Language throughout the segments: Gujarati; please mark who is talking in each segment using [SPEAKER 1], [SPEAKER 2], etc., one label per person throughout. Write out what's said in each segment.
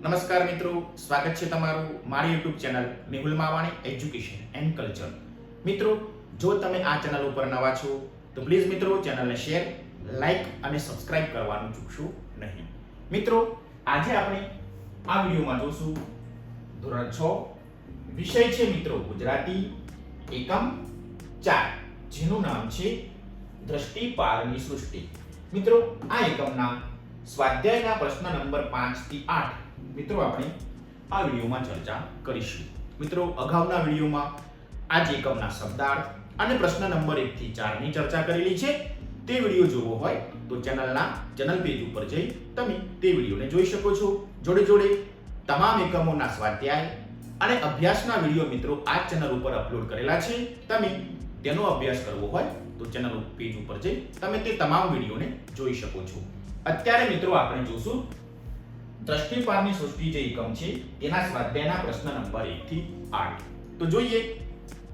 [SPEAKER 1] નમસ્કાર મિત્રો, સ્વાગત છે તમારું મારી YouTube channel Mehul Mavani education and culture મિત્રો, જો તમે આ ચેનલ ઉપર નવા છો, તો પ્લીઝ મિત્રો ચેનલને શેર લાઇક અને સબસ્ક્રાઇબ કરવાનું ચૂકશો નહીં. મિત્રો, આજે આપણે આ વિડીયોમાં જોશું ધોરણ છ, વિષય છે મિત્રો, ગુજરાતી એકમ ચાર, જેનું નામ છે દ્રષ્ટિ પારની સૃષ્ટિ. મિત્રો, આ એકમના સ્વાધ્યાયના પ્રશ્ન નંબર 5 થી 8 મિત્રો, આપણે આ વિડીયોમાં ચર્ચા કરીશું. મિત્રો, અગાઉના વિડીયોમાં આ જ એકમના શબ્દાર્થ અને પ્રશ્ન નંબર 1 થી 4 ની ચર્ચા કરેલી છે. તે વીડિયો જોવો હોય તો ચેનલના ચેનલ પેજ ઉપર જઈ તમે તે વિડીયોને જોઈ શકો છો. જોડે જોડે તમામ એકમોના સ્વાધ્યાય અને અભ્યાસના વીડિયો મિત્રો આ ચેનલ ઉપર અપલોડ કરેલા છે. તમે તેનો અભ્યાસ કરવો હોય તો ચેનલ પેજ ઉપર જઈ તમે તે તમામ વિડીયોને જોઈ શકો છો. અત્યારે મિત્રો આપણે જોશું દ્રષ્ટિપારની સૃષ્ટિ જે એકમ છે તેના સ્વાધ્યાયના પ્રશ્ન નંબર 1 થી 8 તો જોઈએ,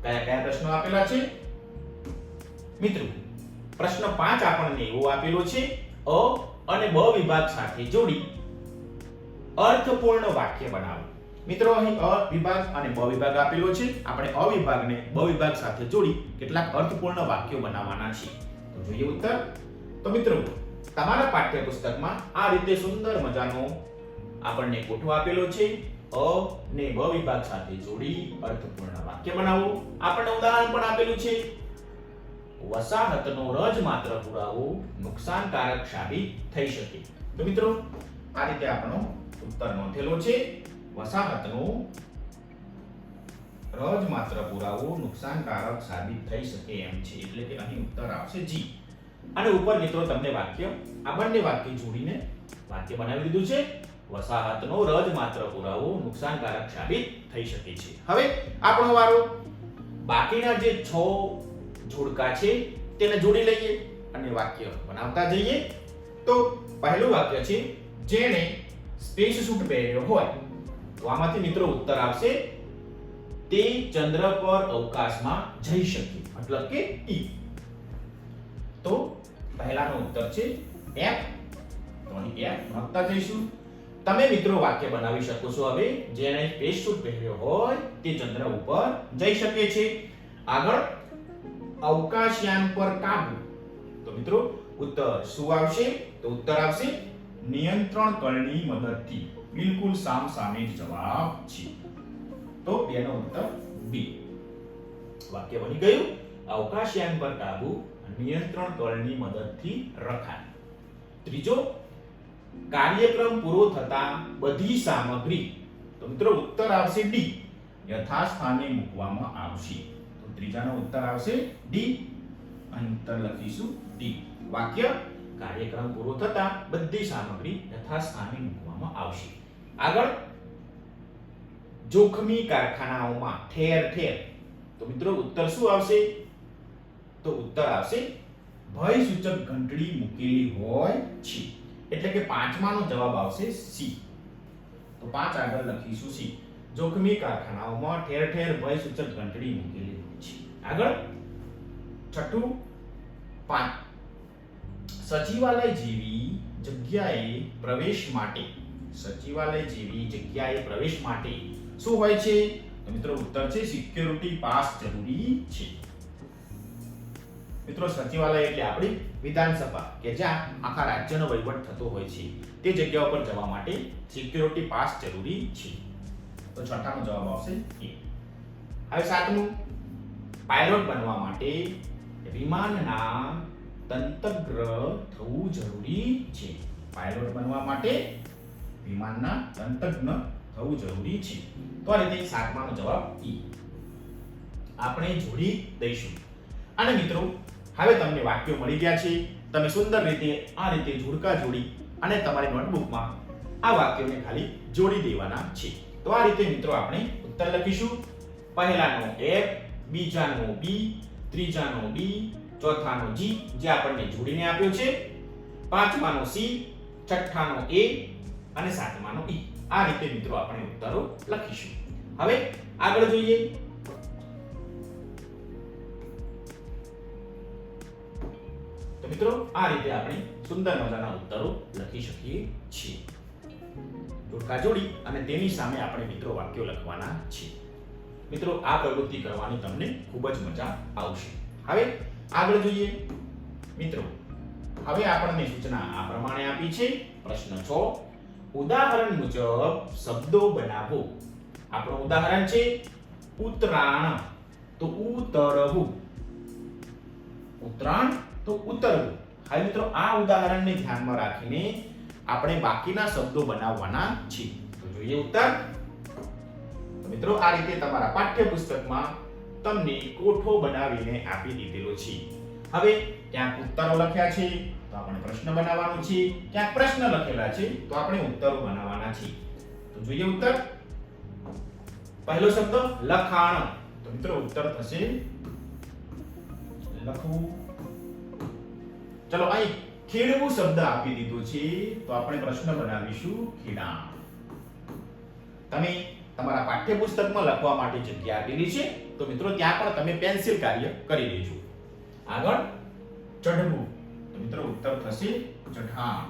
[SPEAKER 1] કયા કયા પ્રશ્નો આપેલા છે? મિત્રો, પ્રશ્ન 5 આપણને એવો આપેલો છે, અ અને બ વિભાગ સાથે જોડી, અર્થપૂર્ણ વાક્ય બનાવો. મિત્રો, અહીં અ વિભાગ અને બ વિભાગ આપેલો છે. આપણે અ વિભાગને બ વિભાગ સાથે જોડી કેટલાક અર્થપૂર્ણ વાક્યો બનાવવાના છે. તો જોઈએ ઉત્તર. તો મિત્રો તમારા પાઠ્યપુસ્તકમાં આ રીતે સુંદર મજાનો આપણને ગોઠવો આપેલો છે. અ ને બ વિભાગ સાથે જોડી અર્થપૂર્ણ વાક્ય બનાવો. આપણને ઉદાહરણ પણ આપેલું છે. વસાહતનો રજ માત્ર પુરાવો નુકસાનકારક સાબિત થઈ શકે. તો મિત્રો, આ રીતે આપણો ઉત્તર નોંધેલો છે. વસાહતનો રજ માત્ર પુરાવો નુકસાનકારક સાબિત થઈ શકે એમ છે. એટલે કે અહીં ઉત્તર આવશે જી. અને ઉપર મિત્રો તમને વાક્ય, આ બંને વાક્ય જોડીને વાક્ય બનાવી દીધું છે. વસાહતનો રજ માત્ર પુરાવો નુકસાનકારક સાબિત થઈ શકે છે. હવે આપણો વારો, બાકીના જે છ જોડકા છે તેને જોડી લઈએ અને વાક્ય બનાવતા જઈએ. તો પહેલું વાક્ય છે, જેણે સ્પેસ સૂટ પહેર્યો હોય. તો આમાંથી મિત્રો ઉત્તર આવશે, તે ચંદ્ર પર અવકાશમાં જઈ શકે. મતલબ કે ઈ. તો પહેલાનો ઉત્તર છે એફ તો અહીં એફ વાંચતા જઈશું. તમે મિત્રો વાક્ય બનાવી શકો છો હવે જેણે સ્પેસ સૂટ પહેર્યો હોય, તે ચંદ્ર ઉપર જઈ શકે છે. આગળ, અવકાશયાન પર કાબુ. તો મિત્રો, ઉત્તર શું આવશે? તો ઉત્તર આવશે, નિયંત્રણ કળની મદદથી. બિલકુલ સામ સામે જવાબ છે. તો બેનો ઉત્તર બી વાક્ય બની ગયું. અવકાશયાન પર કાબુ નિયંત્રણ કળની મદદથી રખાય. ત્રીજો, કાર્યક્રમ પૂરો થતા બધી સામગ્રી, તો મિત્રો ઉત્તર આવશે ડી, યથાસ્થાને મૂકવામાં આવશે. તો ત્રીજાનો ઉત્તર આવશે ડી, અંતર લખીશું ડી. વાક્ય, કાર્યક્રમ પૂરો થતા બધી સામગ્રી યથાસ્થાને મૂકવામાં આવશે. આગળ, જોખમી કારખાનાઓમાં ઠેર ઠેર, તો મિત્રો ઉત્તર શું આવશે? તો ઉત્તર આવશે ભય સૂચક ઘંટડી મૂકેલી હોય છે. એટલે કે પાંચમાનો જવાબ આવશે સી. તો પાંચ આગળ લખીશું સી. જોખમી કારખાનાઓમાં ઠેર ઠેર ભય સૂચક ઘંટડી મૂકેલી હોય છે. આગળ છઠ્ઠું પાંચ. સચિવાલય જેવી જગ્યાએ પ્રવેશ માટે, સચિવાલય જેવી જગ્યાએ પ્રવેશ માટે શું હોય છે? મિત્રો ઉત્તર છે સિક્યોરિટી પાસ જરૂરી છે. મિત્રો, સચિવાલય એટલે આપણી વિધાનસભા, કે જ્યાં આખા રાજ્યનો વહીવટ થતો હોય છે. તે જગ્યા ઉપર જવા માટે સિક્યોરિટી પાસ જરૂરી છે. તો છઠ્ઠાનો જવાબ આવશે એ. હવે સાતમું. પાયલોટ બનવા માટે વિમાનના તંતગ્ર થવું જરૂરી છે. પાયલોટ બનવા માટે વિમાનના તંતજ્ઞ થવું જરૂરી છે. તો આ રીતે સાતમાનો જવાબ ઈ. આપણે જોડી દઈશું. અને મિત્રો હવે તમને વાક્યો મળી ગયા છે. તમે સુંદર રીતે આ રીતે જોડકા જોડી અને તમારી નોટબુકમાં આ વાક્યોને ખાલી જોડી દેવાના છે. તો આ રીતે મિત્રો આપણે ઉત્તર લખીશું. પહેલાનો એફ બીજાનો બી, ત્રીજાનો બી, ચોથાનો જી, જે આપણને જોડીને આપ્યો છે. પાંચમાનો સી, છઠ્ઠાનો એ અને સાતમાનો ઈ. આ રીતે મિત્રો આપણે ઉત્તરો લખીશું. હવે આગળ જોઈએ. તો મિત્રો, આ રીતે આપણે સુંદર મજાના ઉત્તરો લખી શકીએ છીએ. જોડકા જોડી અને તેની સામે આપણે મિત્રો વાક્યો લખવાના છે મિત્રો, આ પ્રવૃત્તિ કરવાની તમને ખૂબ જ મજા આવશે. હવે આગળ જોઈએ. મિત્રો, હવે આપણને સૂચના આ પ્રમાણે આપી છે. પ્રશ્ન 6 ઉદાહરણ મુજબ શબ્દો બનાવો. આપણું ઉદાહરણ છે, ઉત્તરાયણ. તો ઉતરવું. ઉતરાણ તો ઉતરવું. હવે મિત્રો, આ ઉદાહરણને ધ્યાનમાં રાખીને આપણે બાકીના શબ્દો બનાવવાના છે તો જોઈએ ઉત્તર. મિત્રો, આ રીતે તમારા પાઠ્યપુસ્તકમાં તમને કોઠો બનાવીને આપી દીધેલો છે હવે ક્યાંક ઉત્તરો લખ્યા છે, તો આપણે પ્રશ્ન બનાવવાનો છે. ક્યાંક પ્રશ્ન લખેલા છે, તો આપણે ઉત્તરો બનાવવાના છે તો જોઈએ ઉત્તર. પહેલો શબ્દ લખાણ. તો મિત્રો, ઉત્તર થશે લખવું. ચલો અહીં ખેડવું શબ્દ આપી દીધો છે, તો આપણે પ્રશ્ન બનાવીશું ખેડા તમે તમારા પાઠ્યપુસ્તકમાં લખવા માટે જગ્યા આપેલી છે, તો મિત્રો, ત્યાં પણ તમે પેન્સિલ કાર્ય કરી દેજો. આગળ, ચઢવું. તો મિત્રો, ઉત્તર થશે ચઢાણ.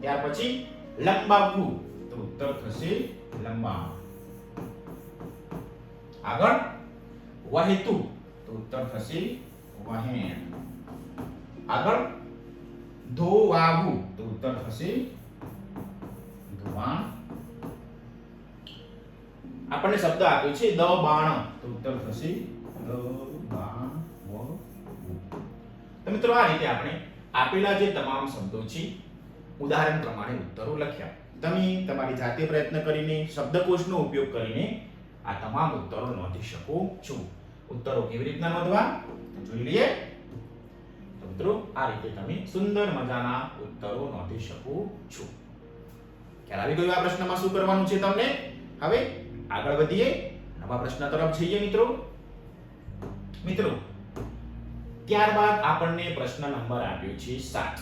[SPEAKER 1] ત્યાર પછી, લંબાવવું. તો ઉત્તર થશે લંબા આગળ, વહેતું. તો ઉત્તર થશે વહેણ. આગળ ધોવાવું તો ઉત્તર થશે ધોવાણ આપણને શબ્દ આપ્યો છે દબાણ તો ઉત્તર થશે દબાણ તો મિત્રો આ રીતે આપણે આપેલા જે તમામ શબ્દો છે, ઉદાહરણ પ્રમાણે ઉત્તરો લખ્યા. તમે તમારી જાતે પ્રયત્ન કરીને શબ્દકોશનો ઉપયોગ કરીને આ તમામ ઉત્તરો નોંધી શકો છો. ઉત્તરો કેવી રીતના નોંધવા? જોઈ લઈએ. મિત્રો, આ રીતે તમે સુંદર મજાના ઉત્તરો નોંધી શકો છો. ખ્યાલ આવી ગયો આ પ્રશ્નમાં શું કરવાનું છે તમને? હવે આગળ વધીએ. નવા પ્રશ્ન તરફ જઈએ મિત્રો. મિત્રો, ત્યારબાદ આપણને પ્રશ્ન નંબર આપ્યો છે સાત.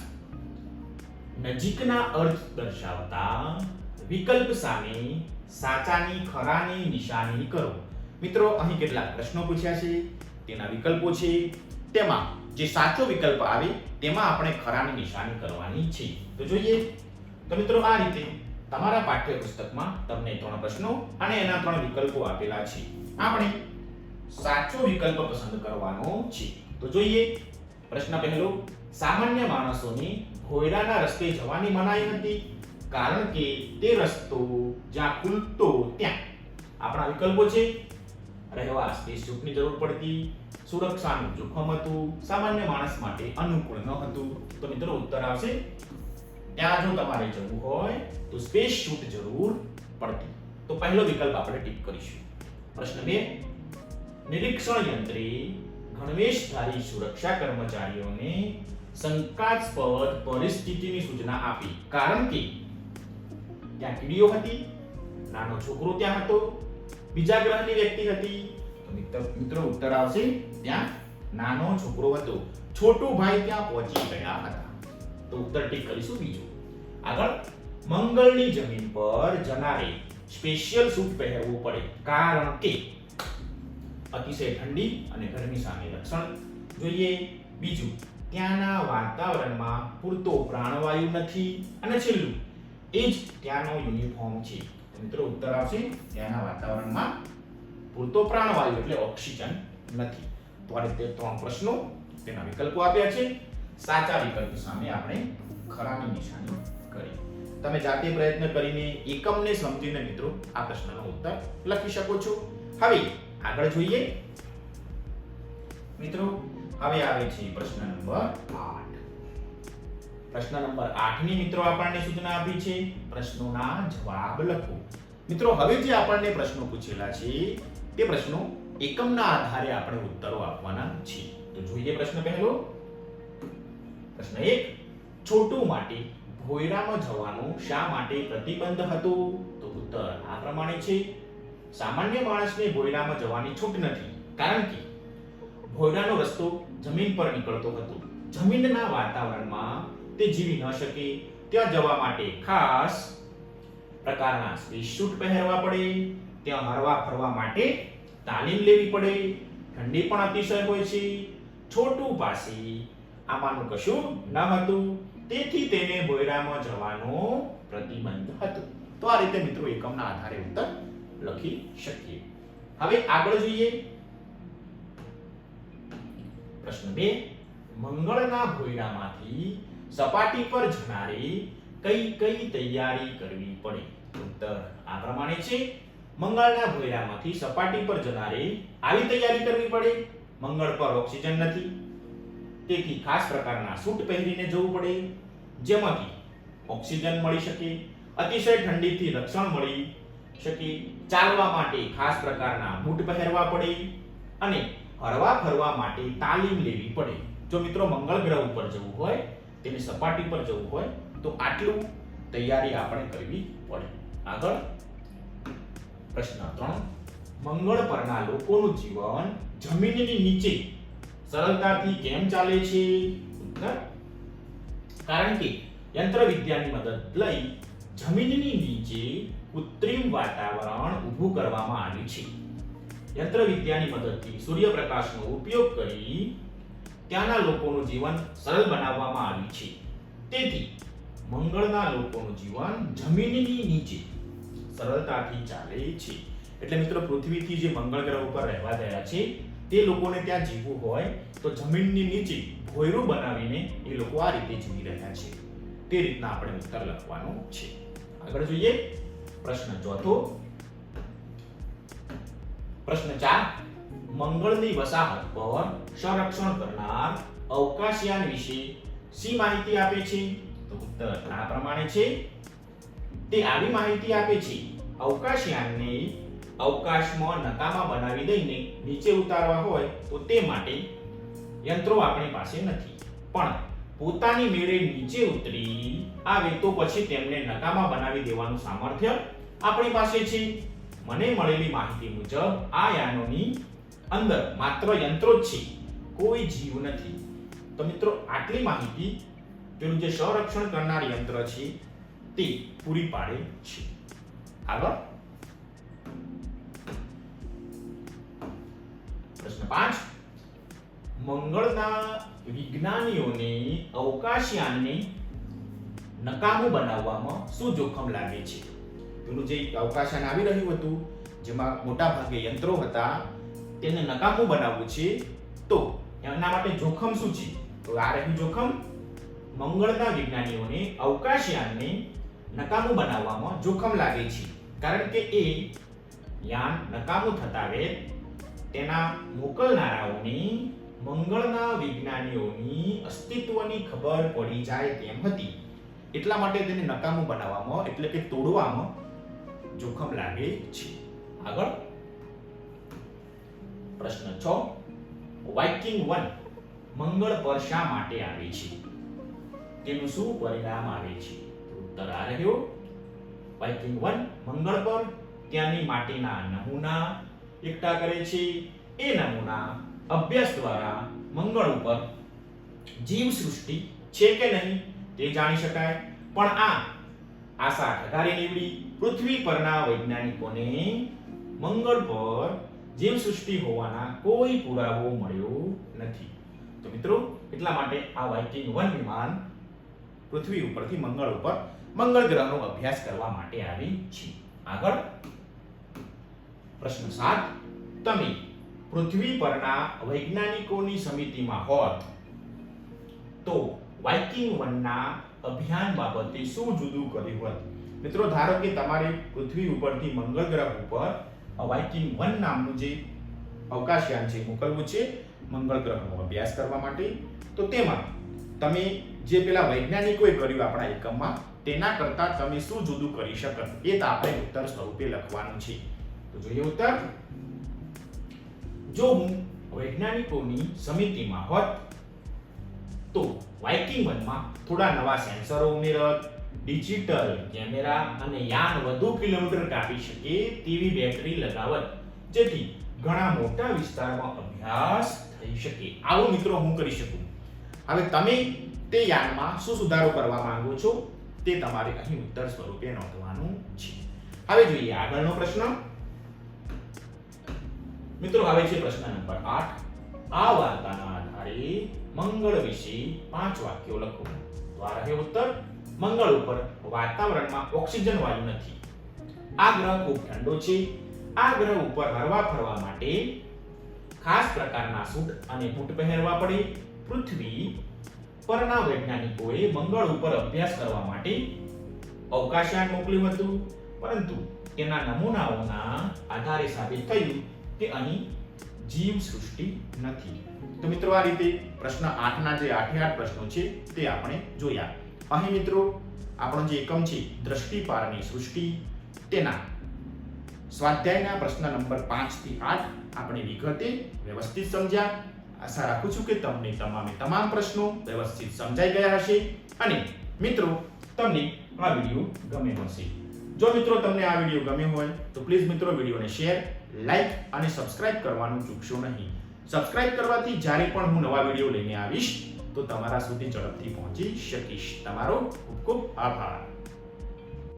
[SPEAKER 1] નજીકના અર્થ દર્શાવતા વિકલ્પ સામે સાચાની ખરાની નિશાની કરો. મિત્રો, અહીં કેટલાક પ્રશ્નો પૂછ્યા છે. તેના વિકલ્પો છે. તેમાં જે સાચો વિકલ્પ આવે, તેમાં આપણે ખરાની નિશાની કરવાની છે. તો જોઈએ, તો મિત્રો આ રીતે તમારા પાઠ્યપુસ્તકમાં તમને ત્રણ પ્રશ્નો અને એના ત્રણ વિકલ્પો આપેલા છે. આપણે સાચો વિકલ્પ પસંદ કરવાનો છે. તો જોઈએ, પ્રશ્ન પહેલો, સામાન્ય માણસોને ભોયરાના રસ્તે જવાની મનાઈ હતી કારણ કે તે રસ્તો જ્યાં ખુલતો ત્યાં. આપણા વિકલ્પો છે રહેવા સ્પેસ સૂટની જરૂર પડતી સુરક્ષાનું જોખમ હતું. સામાન્ય માણસ માટે અનુકૂળ ન હતું. તો મિત્રો ઉત્તર આવશે, ત્યાં જો તમારે જવું હોય, તો સ્પેસ શૂટ જરૂર પડતી. તો પહેલો વિકલ્પ આપણે ટીક કરીશું. પ્રશ્ન બે, નિરીક્ષણ યંત્રે ગણવેશધારી સુરક્ષા કર્મચારીઓને શંકાસ્પદ પરિસ્થિતિની સૂચના આપી. કારણ કે ત્યાં કીડીઓ હતી, નાનો છોકરો ત્યાં હતો, બીજા ગ્રહની વ્યક્તિ હતી મિત્ર ઉત્તર આવશે ત્યાં નાનો છોકરો હતો. છોટું ભાઈ ત્યાં પહોંચી ગયા હતા. તો ઉત્તર ટીક કરીશું બીજું. આગળ. મંગળની જમીન પર જનારે સ્પેશિયલ સૂટ પહેરવું પડે. કારણ કે અતિશય ઠંડી અને ગરમી સામે રક્ષણ. જોઈએ બીજું. ત્યાંના વાતાવરણમાં પૂરતો પ્રાણવાયુ નથી અને છેલ્લું. એ જ ત્યાંનો યુનિફોર્મ છે. મિત્રો ઉત્તર આવશે ત્યાંના વાતાવરણમાં પૂરતો પ્રાણવાયુ એટલે ઓક્સિજન નથી. તો આ રીતે ત્રણ પ્રશ્નો તેના વિકલ્પો આપ્યા છે. સાચા વિકલ્પ સામે આપણે ખરાની નિશાની કરી. તમે જાતે પ્રયત્ન કરીને એકમને સમજીને મિત્રો આ પ્રશ્નનો ઉત્તર લખી શકો છો. હવે આગળ જોઈએ. મિત્રો, હવે આવે છે પ્રશ્ન નંબર 8 પ્રશ્ન નંબર 8 ની મિત્રો આપણને સૂચના આપી છે. પ્રશ્નોના જવાબ લખો. મિત્રો, હવે જે આપણને પ્રશ્નો પૂછેલા છે તે પ્રશ્નો એકમના આધારે આપણે ઉત્તરો આપવાના છે તો જોઈએ પ્રશ્ન પહેલો. પ્રશ્ન એક, છોટું માટે ભોયરામાં જવાનું શા માટે પ્રતિબંધ હતો? તો ઉત્તર આ પ્રમાણે છે. સામાન્ય માણસને ભોયરામાં જવાની છૂટ નથી, કારણ કે ભોયરાનો રસ્તો જમીન પર નીકળતો હતો. જમીનના વાતાવરણમાં તે જીવી ન શકે. ત્યાં જવા માટે ખાસ પ્રકારના સ્પેસ સૂટ પહેરવા પડે. ત્યાં હરવા ફરવા માટે તાલીમ લેવી પડે. ઠંડી પણ અતિશય હોય છે. છોટું પાસે આમાંનું કશું ન હતું. તેથી તેને ભોયરામાં જવાનો પ્રતિબંધ હતો. તો આ રીતે મિત્રો એકમના આધારે ઉત્તર લખી શકીએ. હવે આગળ જોઈએ. પ્રશ્ન બે. મંગળના ભોયરામાંથી સપાટી પર જનારી કઈ કઈ તૈયારી કરવી પડે? ઉત્તર આ પ્રમાણે છે. મંગળના ભોયરામાંથી સપાટી પર જનારે આવી તૈયારી કરવી પડે. મંગળ પર ઓક્સિજન નથી. તેથી ખાસ પ્રકારના સૂટ પહેરીને જવું પડે. જેમાંથી ઓક્સિજન મળી શકે, અતિશય ઠંડીથી રક્ષણ મળી શકે. ચાલવા માટે ખાસ પ્રકારના બૂટ પહેરવા પડે અને હરવા ફરવા માટે તાલીમ લેવી પડે. જો મિત્રો મંગળ ગ્રહ ઉપર જવું હોય, તેની સપાટી પર જવું હોય, તો આટલું તૈયારી આપણે કરવી પડે. આગળ પ્રશ્ન ત્રણ. મંગળ પરના લોકોનું જીવન જમીનની નીચે સરળતાથી કેમ ચાલે છે? કારણ કે યંત્ર વિદ્યાની મદદ લઈ જમીનની નીચે કૃત્રિમ વાતાવરણ ઊભું કરવામાં આવ્યું છે. યંત્ર વિદ્યાની મદદથી સૂર્યપ્રકાશનો ઉપયોગ કરી ત્યાંના લોકોનું જીવન સરળ બનાવવામાં આવ્યું છે. તેથી મંગળના લોકોનું જીવન જમીનની નીચે સરળતાથી ચાલે છે. એટલે મિત્રો, પૃથ્વીથી જે મંગળ ગ્રહ ઉપર રહેવા ગયા છે, તે લોકોને ત્યાં જીવવું હોય તો જમીનની નીચે ભોયરું બનાવીને એ લોકો આ રીતે જીવી રહ્યા છે. તે રીતના આપણે ઉત્તર લખવાનો છે. આગળ જોઈએ. પ્રશ્ન ચોથો. પ્રશ્ન ચાર. મંગળની વસાહત પર સંરક્ષણ કરનાર અવકાશયાન વિશે શી માહિતી આપે છે? તો ઉત્તર આ પ્રમાણે છે. તે આવી માહિતી આપે છે. અવકાશયાનને અવકાશમાં નકામા બનાવી દઈને નીચે ઉતારવા હોય તો તે માટે યંત્રો આપણી પાસે નથી. પણ પોતાની મેળે નીચે ઉતરી આવે તો પછી તેમને નકામા બનાવી દેવાનું સામર્થ્ય આપણી પાસે છે. મને મળેલી માહિતી મુજબ આ યાનોની અંદર માત્ર યંત્રો જ છે. કોઈ જીવ નથી. તો મિત્રો, આટલી માહિતી પેલું જે સંરક્ષણ કરનાર યંત્ર છે તે પૂરી પાડે છે. આગળ. પ્રશ્ન પાંચ. મંગળના વિજ્ઞાનીઓને અવકાશયાનને નકામું બનાવવામાં શું જોખમ લાગે છે? પેલું જે અવકાશયાન આવી રહ્યું હતું, જેમાં મોટા ભાગે યંત્રો હતા, તેને નકામું બનાવવું છે, તો એના માટે જોખમ શું છે? તો આ રહ્યું જોખમ. મંગળના વિજ્ઞાનીઓને અવકાશયાનને નકામું બનાવવામાં જોખમ લાગે છે. કારણ કે એ યાન નકામું થતા વેત તેના મોકલનારાઓની મંગળના વિજ્ઞાનીઓની અસ્તિત્વની ખબર પડી જાય તેમ હતી. એટલા માટે તેને નકામું બનાવવામાં એટલે કે તોડવામાં જોખમ લાગે છે. આગળ. પ્રશ્ન છ. વાઇકિંગ વન મંગળ પર શા માટે આવે છે? તેનું શું પરિણામ આવે છે? ઉત્તર આ રહ્યો વાઇકિંગ વન મંગળ પર ત્યાંની માટીના નમૂના એકઠા કરે છે. એ નમૂના અભ્યાસ દ્વારા મંગળ ઉપર જીવ સૃષ્ટિ છે કે નહીં તે જાણી શકાય. પણ આ આશા ઠગારી નીવડી પૃથ્વી પરના વૈજ્ઞાનિકોને મંગળ પર જીવ સૃષ્ટિ હોવાના કોઈ પુરાવો મળ્યો નથી. તો મિત્રો, એટલા માટે આ વાઇકિંગ વન વિમાન પૃથ્વી ઉપરથી મંગળ ઉપર મંગળ ગ્રહનો અભ્યાસ કરવા માટે આવી છે. આગળ પ્રશ્ન સાત. તમે પૃથ્વી પરના વૈજ્ઞાનિકોની સમિતિમાં હોત તો વાઇકિંગ વનના અભિયાન બાબતે શું જુદું કર્યું હોત? મિત્રો, ધારો કે તમારે પૃથ્વી ઉપરથી મંગળ ગ્રહ ઉપર વાઇકિંગ વન નામનું જે અવકાશયાન છે મોકલવું છે, મંગળ ગ્રહનો અભ્યાસ કરવા માટે. તો તેમાં તમે જે પેલા વૈજ્ઞાનિકોએ કર્યું આપણા એકમમાં તેના કરતા તમે શું જુદું કરી શકો એ તો આપણે ઉત્તર સ્વરૂપે લખવાનું છે. તો જોઈએ ઉત્તર. જો હું વૈજ્ઞાનિકોની સમિતિમાં હોત, તો વાઇકિંગ વનમાં થોડા નવા સેન્સરો ઉમેરત, ડિજિટલ કેમેરા અને યાન વધુ કિલોમીટર કાપી શકે તેવી બેટરી લગાવત, જેથી ઘણા મોટા વિસ્તારમાં અભ્યાસ થઈ શકે. આવો મિત્રો હું કરી શકું. હવે તમે તે યાનમાં શું સુધારો કરવા માંગો છો? તે તમારે અહીં ઉત્તર સ્વરૂપે નોંધવાનું છે. હવે જોઈએ આગળનો પ્રશ્ન. મિત્રો, હવે છે પ્રશ્ન નંબર 8 આ વાર્તાના આધારે મંગળ વિશે પાંચ વાક્યો લખો. તો આ રહે ઉત્તર. મંગળ ઉપર વાતાવરણમાં ઓક્સિજન વાયુ નથી. આ ગ્રહ ખૂબ ઠંડો છે. આ ગ્રહ ઉપર હરવા ફરવા માટે ખાસ પ્રકારના સૂટ અને બૂટ પહેરવા પડે. પૃથ્વી પરના વૈજ્ઞાનિકોએ મંગળ ઉપર અભ્યાસ કરવા માટે અવકાશયાન મોકલ્યું હતું. પરંતુ તેના નમૂનાઓના આધારે સાબિત થયું કે અહીં જીવ સૃષ્ટિ નથી. તો મિત્રો આ રીતે પ્રશ્ન 8 ના જે આઠે આઠ પ્રશ્નો છે તે આપણે જોયા. અહીં મિત્રો આપણો જે એકમ છે દ્રષ્ટિપારની સૃષ્ટિ, તેના સ્વાધ્યાયના પ્રશ્ન નંબર 5 થી 8 આપણે વિગતે વ્યવસ્થિત સમજ્યા. આશા રાખું છું કે તમને તમામે તમામ પ્રશ્નો વ્યવસ્થિત સમજાઈ ગયા હશે અને મિત્રો, તમને આ વીડિયો ગમ્યો હશે. જો મિત્રો તમને આ વીડિયો ગમ્યો હોય, તો પ્લીઝ મિત્રો વિડીયોને શેર, લાઈક અને સબસ્ક્રાઇબ કરવાનું ચૂકશો નહીં. સબસ્ક્રાઇબ કરવાથી જ્યારે પણ હું નવા વીડિયો લઈને આવીશ, તો તમારા સુધી ઝડપથી પહોંચી શકીશ. તમારો ખૂબ ખૂબ આભાર.